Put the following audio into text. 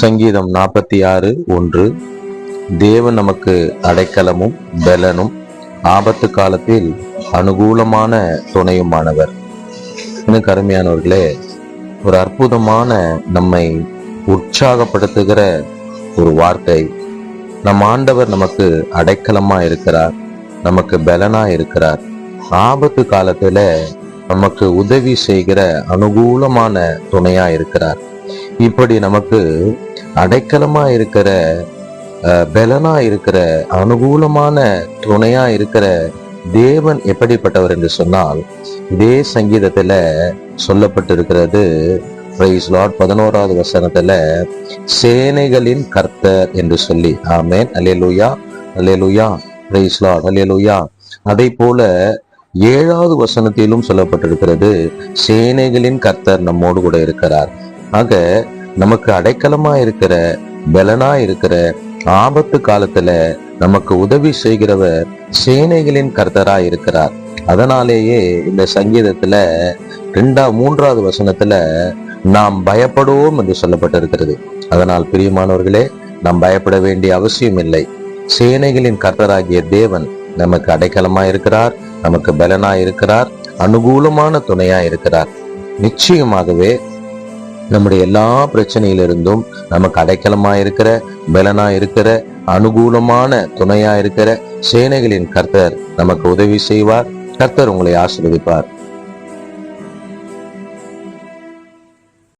சங்கீதம் நாற்பத்தி ஆறு ஒன்று. தேவன் நமக்கு அடைக்கலமும் பலனும் ஆபத்து காலத்தில் அனுகூலமான துணையுமானவர். இன்னும் கருமையானவர்களே ஒரு அற்புதமான நம்மை உற்சாகப்படுத்துகிற ஒரு வார்த்தை. நம் ஆண்டவர் நமக்கு அடைக்கலமாக இருக்கிறார் நமக்கு பலனாக இருக்கிறார். ஆபத்து காலத்தில் நமக்கு உதவி செய்கிற அனுகூலமான துணையாக இருக்கிறார். இப்படி நமக்கு அடைக்கலமா இருக்கிற அஹ், பலனா இருக்கிற அனுகூலமான துணையா இருக்கிற தேவன் எப்படிப்பட்டவர் என்று சொன்னால் இதே சங்கீதத்துல சொல்லப்பட்டிருக்கிறது பிரைஸ் லார்ட் பதினோராவது வசனத்துல சேனைகளின் கர்த்தர் என்று சொல்லி. ஆமேன். அலேலுயா அலேலுயா பிரைஸ் லார்ட் அலேலுயா அதை போல ஏழாவது வசனத்திலும் சொல்லப்பட்டிருக்கிறது சேனைகளின் கர்த்தர் நம்மோடு கூட இருக்கிறார். ஆக நமக்கு அடைக்கலமா இருக்கிற பலனா இருக்கிற ஆபத்து காலத்துல நமக்கு உதவி செய்கிறவர் சேனைகளின் கர்த்தரா இருக்கிறார். அதனாலேயே இந்த சங்கீதத்துல ரெண்டா மூன்றாவது வசனத்துல நாம் பயப்படுவோம் என்று சொல்லப்பட்டிருக்கிறது. அதனால் பிரியமானவர்களே நாம் பயப்பட வேண்டிய அவசியம் இல்லை. சேனைகளின் கர்த்தராகிய தேவன் நமக்கு அடைக்கலமா இருக்கிறார் நமக்கு பலனா இருக்கிறார் அனுகூலமான துணையா இருக்கிறார். நிச்சயமாகவே நம்முடைய எல்லா பிரச்சனையிலிருந்தும் நமக்கு அடைக்கலமா இருக்கிற பலனா இருக்கிற அனுகூலமான துணையா இருக்கிற சேனைகளின் கர்த்தர் நமக்கு உதவி செய்வார். கர்த்தர் உங்களை ஆசிர்வதிப்பார்.